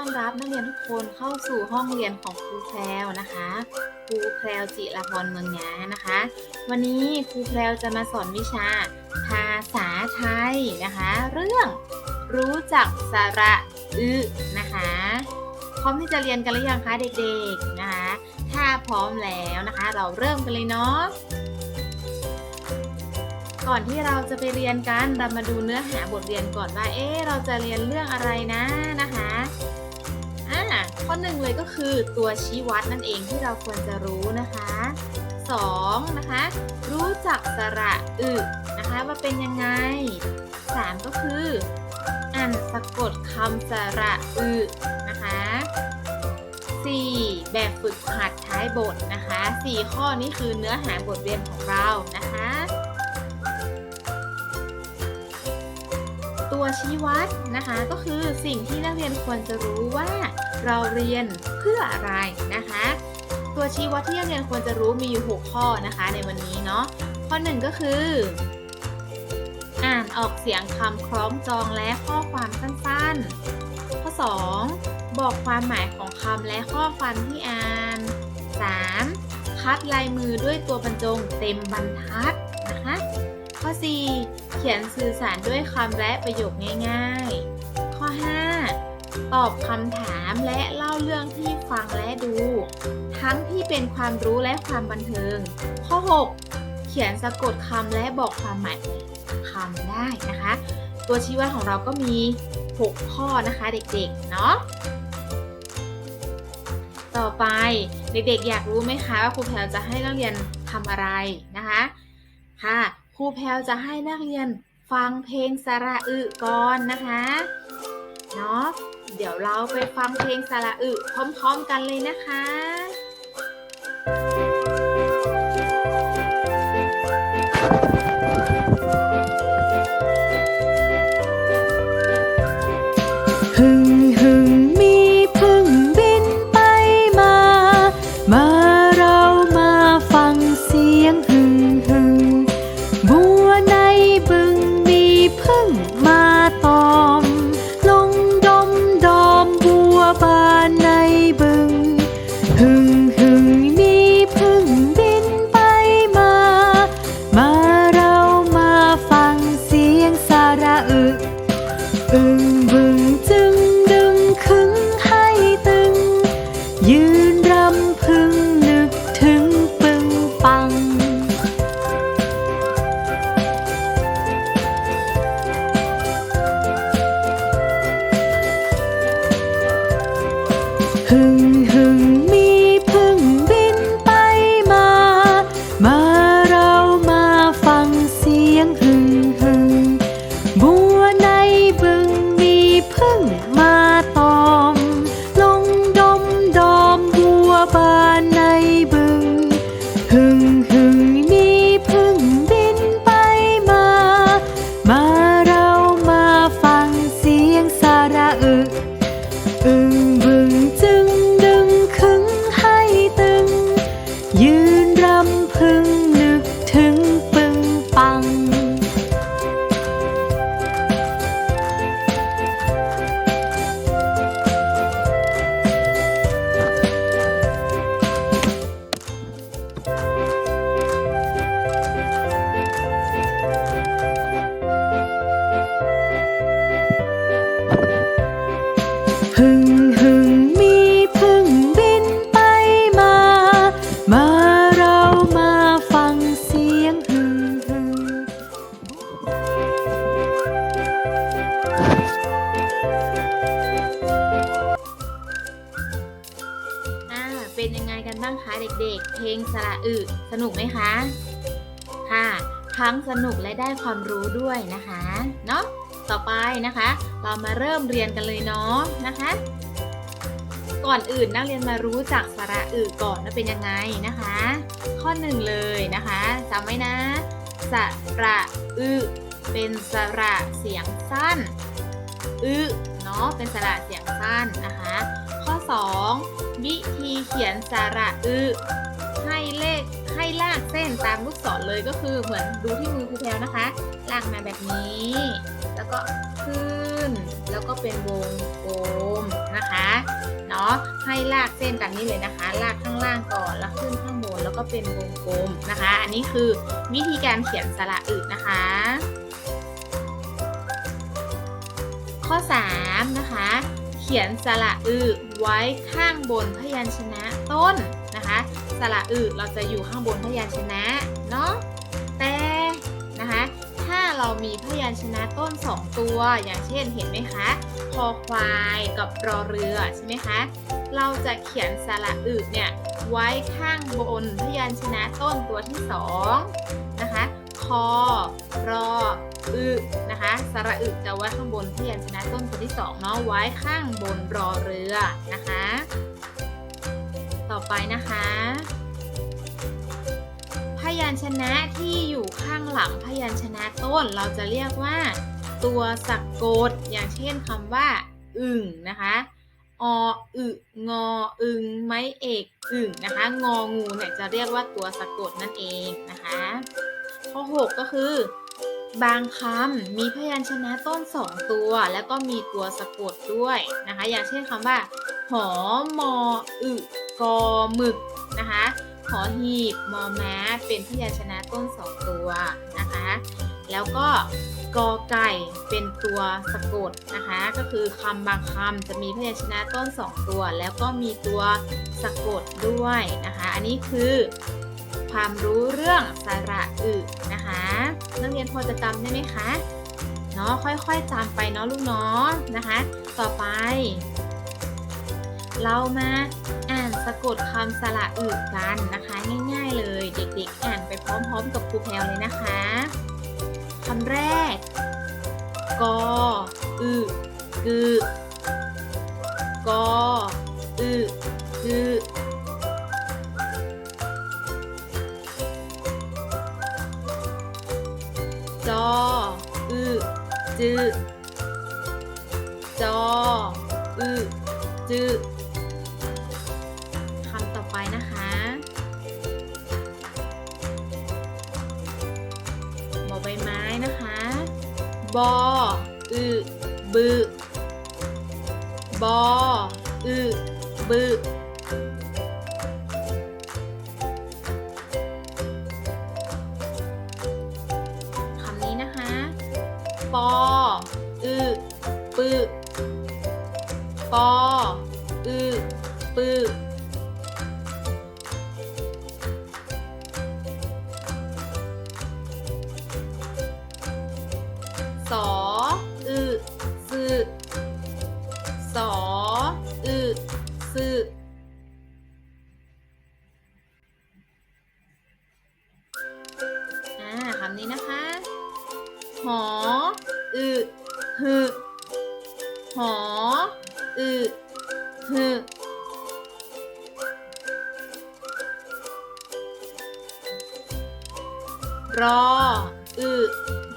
อนรับนักเรียนทุกคนเข้าสู่ห้องเรียนของครูแพรวนะคะครูแพรวจิรพรเมืองยานะคะ วันนี้ครูแพรวจะมาสอนวิชา ภาษาไทยนะคะ เรื่องรู้จักสระอึนะคะพร้อมที่จะเรียนกันหรือยังคะเด็กๆนะคะ ถ้าพร้อมแล้วนะคะ เราเริ่มกันเลยเนาะก่อนที่เราจะไปเรียนกันเรามาดูเนื้อหาบทเรียนก่อนว่า เอ๊ะ เราจะเรียนเรื่องอะไรนะนะคะ ข้อหนึ่งเลยก็คือตัวชี้วัดนั่นเองที่เราควรจะรู้นะคะสองนะคะรู้จักสระอึนะคะว่าเป็นยังไงสามก็คืออ่านสะกดคำสระอึนะคะ 4. แบบฝึกหัดท้ายบทนะคะ 4 ข้อนี้คือเนื้อหาบทเรียนของเรานะคะ ตัวชี้วัดนะคะก็คือสิ่งที่นักเรียนควรจะรู้ว่า เราเรียนเพื่ออะไรนะคะ ตัวชี้วัดที่นักเรียนควรจะรู้มีอยู่ 6 ข้อนะคะในวันนี้เนาะข้อ 1 ก็คือ อ่านออกเสียงคำคล้องจองและข้อความสั้นๆ ข้อ 2 บอกความหมายของคำและข้อความที่อ่าน 3. คัดลายมือด้วยตัวบรรจงเต็มบรรทัดนะคะ ข้อ 4 เขียนสื่อสารด้วยคำและประโยคง่าย ๆ ตอบคำถามและเล่าเรื่องที่ฟังและดู ทั้งที่เป็นความรู้และความบันเทิง ข้อ 6 เขียนสะกดคำและบอกความหมายคำได้นะคะ ตัวชี้วัดของเราก็มี 6 ข้อนะคะเด็กๆ เนาะต่อไปเด็กๆอยากรู้ไหมคะว่าครูแพลวจะให้นักเรียนทำอะไรนะคะค่ะครูแพลวจะให้นักเรียนฟังเพลงสระอึก่อนนะคะเนาะ เดี๋ยวเราไปฟังเพลงสระอึพร้อม ๆ กันเลยนะคะ อึง เด็กๆ เพลงสระอึสนุกไหมคะ ค่ะ ทั้งสนุกและได้ความรู้ด้วยนะคะ เนาะ ต่อไปนะคะ เรามาเริ่มเรียนกันเลยเนาะนะคะ ก่อนอื่นนักเรียนมารู้จักสระอึก่อนว่าเป็นยังไงนะคะ ข้อหนึ่งเลยนะคะจำไว้นะ สระอึเป็นสระเสียงสั้น อึ เนาะ เป็นสระเสียงสั้นนะคะ 2 วิธีเขียนสระอึให้เลขให้ลากเส้นตามลูกศรเลยก็คือเหมือนดูที่มือครูแพลวนะคะ ลากมาแบบนี้ แล้วก็ขึ้น แล้วก็เป็นวงกลมนะคะเนาะให้ลากเส้นตามนี้เลยนะคะ ลากข้างล่างก่อนแล้วขึ้นข้างบนแล้วก็เป็นวงกลมนะคะ อันนี้คือวิธีการเขียนสระอึนะคะ ข้อ 3 นะคะ ขียนสระอึไว้ข้างบนพยัญชนะต้นนะคะสระอึเราจะอยู่ข้างบนพยัญชนะเนาะแต่นะคะถ้าเรามีพยัญชนะต้น 2 ตัว อย่างเช่นเห็นไหมคะคอควายกับรอเรือใช่ไหมคะเราจะเขียนสระอึเนี่ยไว้ข้างบนพยัญชนะต้นตัวที่2นะคะคอรออึ นะคะสระอึจะไว้ข้างบนพยัญชนะต้นตัวที่สองเนาะไว้ข้างบนรอเรือนะคะ ต่อไปนะคะ พยัญชนะที่อยู่ข้างหลังพยัญชนะต้นเราจะเรียกว่า ตัวสะกดอย่างเช่นคำว่า อึ่งนะคะออึงออึงไม้เอกอึ่งนะคะ งองูเนี่ยจะเรียกว่าตัวสะกดนั่นเองนะคะข้อ6ก็คือ บางคำมีพยัญชนะต้น2ตัว แล้วก็มีตัวสะกดด้วยนะคะ อย่างเช่นคำว่า หอมออึกอหมึกนะคะหอหีบมอม้าเป็นพยัญชนะต้น2ตัวนะคะ แล้วก็กอไก่เป็นตัวสะกดนะคะ ก็คือคำบางคำจะมีพยัญชนะต้น2ตัว แล้วก็มีตัวสะกดด้วยนะคะ อันนี้คือ ความรู้เรื่องสระอึนะคะ นักเรียนพอจะจำได้ไหมคะเนาะค่อยๆจำไปเนาะลูกเนาะนะคะ ต่อไป เรามาอ่านสะกดคำสระอึกันนะคะง่าย ๆ เลย เด็กๆ อ่านไปพร้อมๆ กับครูแพลวเลยนะคะคำแรกกออึกึกออึกึ จือจออึจือคำต่อไปนะคะบอใบไม้นะคะบออึบึบออึบึค ปออึปึปออึปึสออึสึสออึ รออึ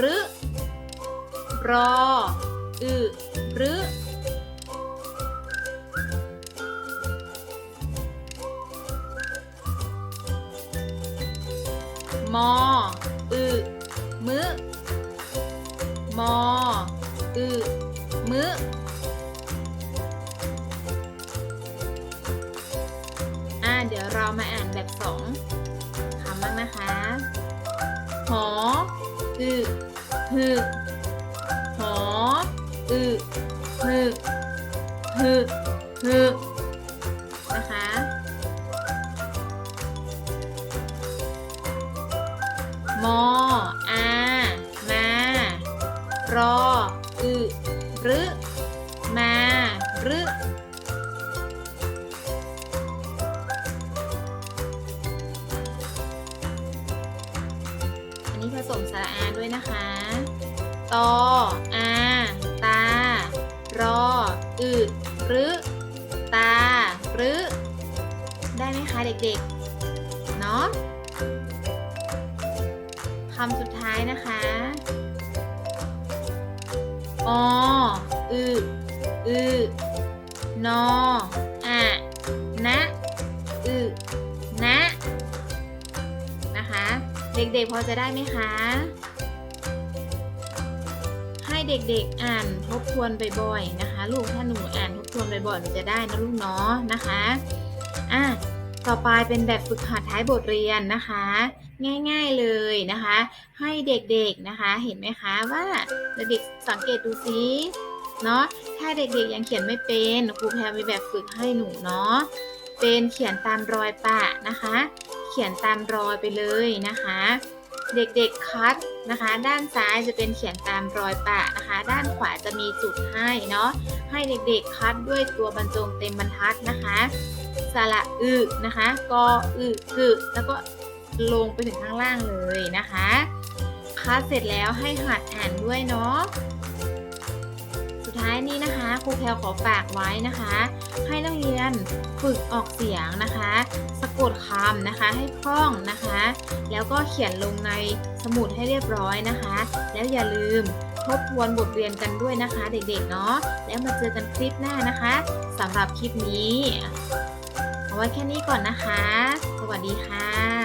รึรออึรึมออึมึมออึมึอ่าเดี๋ยวเรามาอ่านแบบสองคำบ้างนะคะ หออึหึหออึหึ นี้ผสมสระอาด้วยนะคะ ตอ อา ตา รออึรึตารึได้ไหมคะเด็กๆ เนาะคำสุดท้ายนะคะออึอึนอ เด็กๆพอจะได้ไหมคะ ให้เด็กๆอ่านทบทวนบ่อยๆนะคะ ลูกถ้าหนูอ่านทบทวนบ่อยๆหนูจะได้นะลูกเนาะนะคะอะต่อไปเป็นแบบฝึกหัดท้ายบทเรียนนะคะ ง่าย ๆเลยนะคะ ให้เด็กๆนะคะเห็นไหมคะว่าเด็กสังเกตดูซิเนาะถ้าเด็กๆยังเขียนไม่เป็นครูแพรมีแบบฝึกให้หนูเนาะเป็นเขียนตามรอยปะนะคะ เขียนตามรอยไปเลยนะคะ เด็กๆคัดนะคะ ด้านซ้ายจะเป็นเขียนตามรอยปะนะคะ ด้านขวาจะมีจุดให้เนาะให้เด็กๆคัดด้วยตัวบรรจงเต็มบรรทัดนะคะสระอึนะคะกออึกึแล้วก็ลงไปถึงข้างล่างเลยนะคะคัดเสร็จแล้วให้หัดอ่านด้วยเนาะ ท้ายนี้นะคะครูแพลขอฝากไว้นะคะ ให้นักเรียนฝึกออกเสียงนะคะ สะกดคำนะคะให้คล่องนะคะ แล้วก็เขียนลงในสมุดให้เรียบร้อยนะคะ แล้วอย่าลืมทบทวนบทเรียนกันด้วยนะคะเด็กๆเนาะแล้วมาเจอกันคลิปหน้านะคะสำหรับคลิปนี้ เอาไว้แค่นี้ก่อนนะคะ สวัสดีค่ะ